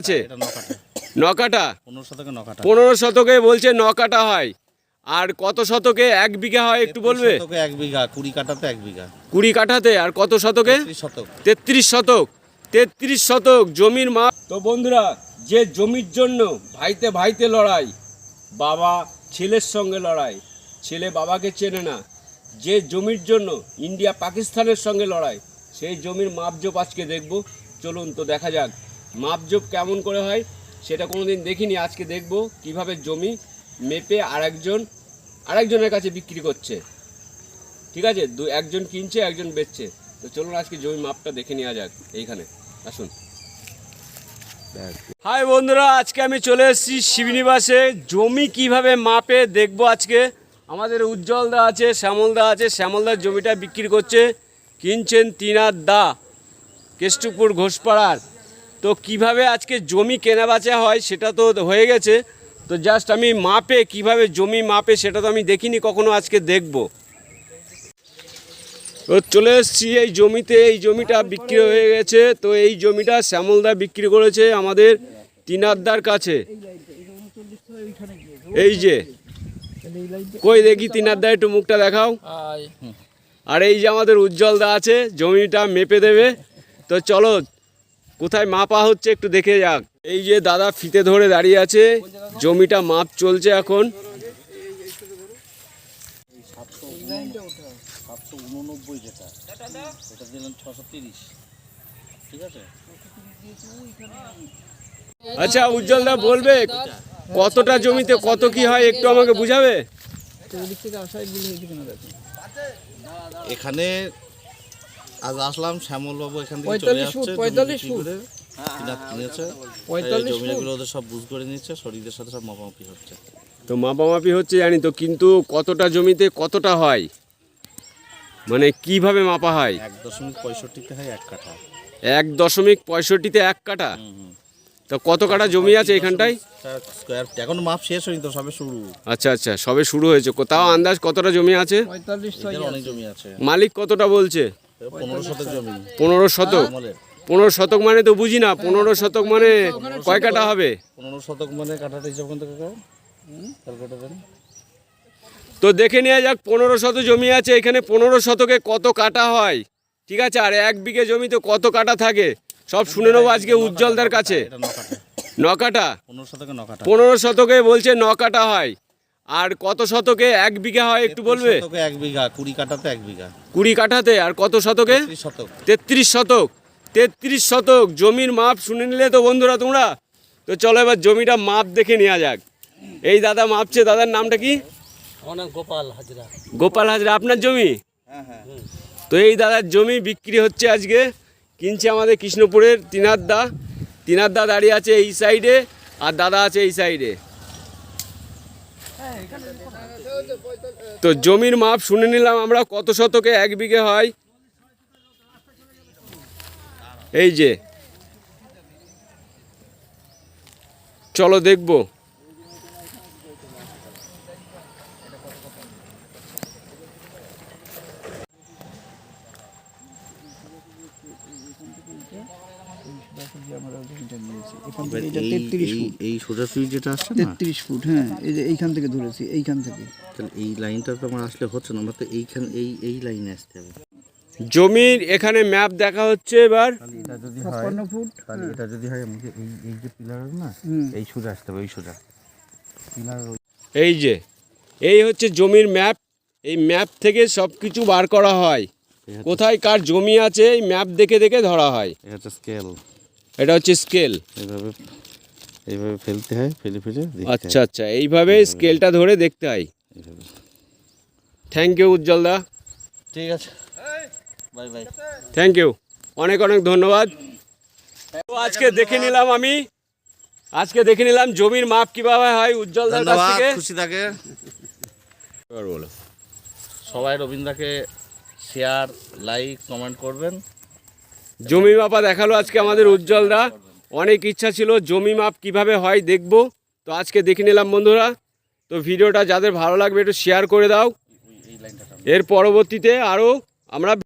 আছে? নকাটা। পনেরো শতকে বলছে নকাটা হয়। আর কত শতকে এক বিঘা হয় একটু বলবে? এক বিঘা কুড়ি কাটাতে এক বিঘা। কুড়ি কাঠাতে আর কত শতকে? তেত্রিশ শতক। তেত্রিশ শতক। জমির মাপ তো বন্ধুরা যে জমির জন্য ভাইতে ভাইতে লড়াই বাবা ছেলের সঙ্গে লড়াই ছেলে বাবাকে চেনে না যে জমির জন্য ইন্ডিয়া পাকিস্তানের সঙ্গে লড়াই সেই জমির মাপজোপ আজকে দেখব। চলুন তো দেখা যাক। মাপজোপ কেমন করে হয় সেটা কোনো দিন দেখিনি, আজকে দেখব কীভাবে জমি মেপে আরেকজন, আরেকজনের কাছে বিক্রি করছে। ঠিক আছে? দু, একজন কিনছে, একজন বেচছে। তো চলুন আজকে জমি মাপটা দেখে নেওয়া যাক এইখানে। আসুন। হাই বন্ধুরা, আজকে আমি চলে এসেছি শিবনিবাসে জমি কীভাবে মাপে দেখব আজকে? আমাদের উজ্জ্বল দা আছে শ্যামলদা আছে। শ্যামলদার জমিটা বিক্রি করছে, কিনছেন তিনার দা, কেষ্টুপুর ঘোষপাড়ার। তো কীভাবে আজকে জমি কেনা বেচা হয় সেটা তো হয়ে গেছে। তো জাস্ট আমি মাপে কীভাবে জমি মাপে সেটা তো আমি দেখিনি কখনো আজকে দেখব। তো চলে এসেছি এই জমিতে এই জমিটা বিক্রি হয়ে গেছে। তো এই জমিটা শ্যামলদা বিক্রি করেছে আমাদের তিনারদার কাছে। এই যে কই দেখি তিনারদা একটু মুখটা দেখাও। আর এই যে আমাদের উজ্জ্বলদা আছে জমিটা মেপে দেবে। তো চলো কোথায় মাপা হচ্ছে একটু দেখে যাক। এই যে দাদা ফিতে ধরে দাঁড়িয়ে আছে, জমিটা মাপ চলছে এখন। আচ্ছা উজ্জ্বলদা বলবে, কতটা জমিতে কত কি হয় একটু আমাকে বুঝাবে? এখানে আজ আসলাম শ্যামল বাবু এখান থেকে চলে আসছে পঁয়তাল্লিশ কিনেছে। পঁয়তাল্লিশ এই জমিগুলো ওদের সব বুঝ করে নিচ্ছে শরীরের সাথে সব মাপামাপি হচ্ছে। তো মাপামাপি হচ্ছে জানি তো কিন্তু কতটা জমিতে কতটা হয়? মানে কীভাবে মাপা হয়? এক দশমিক পঁয়ষট্টিতে হয় এক কাঠা। এক দশমিক পঁয়ষট্টিতে এক কাটা তো কত কাটা জমি আছে এখানটায়? স্কোয়ার এখন মাপ শেষ হয়নি তো সবে শুরু। আচ্ছা আচ্ছা সবে শুরু হয়েছে। কোথাও আন্দাজ কতটা জমি আছে। অনেক জমি আছে। মালিক কতটা বলছে? পনেরো শতক জমি। পনেরো শতক? পনেরো শতক মানে তো বুঝি না পনেরো শতক মানে কয় কাটা হবে? পনেরো শতক মানে কাঠাটা হিসাব করতে তো দেখে নেওয়া যাক পনেরো শত জমি আছে এখানে পনেরো শতকে কত কাটা হয়? ঠিক আছে আর এক বিঘে জমিতে কত কাটা থাকে? সব শুনে নেব আজকে উজ্জ্বলদার কাছে। নকাটা নকাটা পনেরো শতকে পনেরো শতকে বলছে ন কাটা হয়। আর কত শতকে এক বিঘা হয় একটু বলবে? শতকে এক বিঘা কুড়ি কাটাতে এক বিঘা। কুড়ি কাঠাতে আর কত শতকে? শতক। তেত্রিশ শতক। তেত্রিশ শতক। জমির মাপ শুনে নিলে তো বন্ধুরা তোমরা। তো চলো এবার জমিটা মাপ দেখে নেওয়া যাক। এই দাদা মাপছে দাদার নামটা কি? গোপাল হাজরা। গোপাল হাজরা আপনার জমি? হ্যাঁ হ্যাঁ। তো এই দাদার জমি বিক্রি হচ্ছে আজকে। কিনছে আমাদের কৃষ্ণপুরের তিনার দা। তিনার দা দাঁড়িয়ে আছে এই সাইডে আর দাদা আছে এই সাইডে তো জমির মাপ শুনে নিলাম আমরা, কত শতকে এক বিঘে হয়? এই যে। চলো দেখব। এই সোজাসুজি যেটা আসছে তেত্রিশ ফুট হ্যাঁ এই যে এইখান থেকে ধরেছি এইখান থেকে। তাহলে এই লাইনটা তো আমার আসলে হচ্ছে না আমার তো এইখান এই এই লাইনে আসতে হবে। জমির এখানে ম্যাপ দেখা হচ্ছে এবার। এটা যদি হয় ফুট তাহলে এটা যদি হয় আমাকে এই এই যে পিলার না এই সোজা আসতে হবে এই সোজা। পিলার এই যে এই হচ্ছে জমির ম্যাপ। এই ম্যাপ থেকে সব কিছু বার করা হয়। কোথায় কার জমি আছে এই ম্যাপ দেখে দেখে ধরা হয়। এটা হচ্ছে স্কেল এটা হচ্ছে স্কেল এইভাবে এইভাবে ফেলতে হয় ফেলে ফেলে আচ্ছা আচ্ছা এইভাবে স্কেলটা ধরে দেখতে হয়। থ্যাংক ইউ উজ্জ্বলদা ঠিক আছে। বাই বাই থ্যাংক ইউ অনেক অনেক ধন্যবাদ। তো আজকে দেখে নিলাম আমি। আজকে দেখে নিলাম জমির মাপ কীভাবে হয় উজ্জ্বলদার কাছ থেকে। খুশি থাকে। বলো। সবাই রবীন্দ্রকে শেয়ার লাইক কমেন্ট করবেন। জমি মাপা দেখাল আজকে আমাদের উজ্জ্বলরা অনেক ইচ্ছা ছিল জমি মাপ কীভাবে হয় দেখব। তো আজকে দেখে নিলাম বন্ধুরা। তো ভিডিওটা যাদের ভালো লাগবে একটু শেয়ার করে দাও। এর পরবর্তীতে আরও আমরা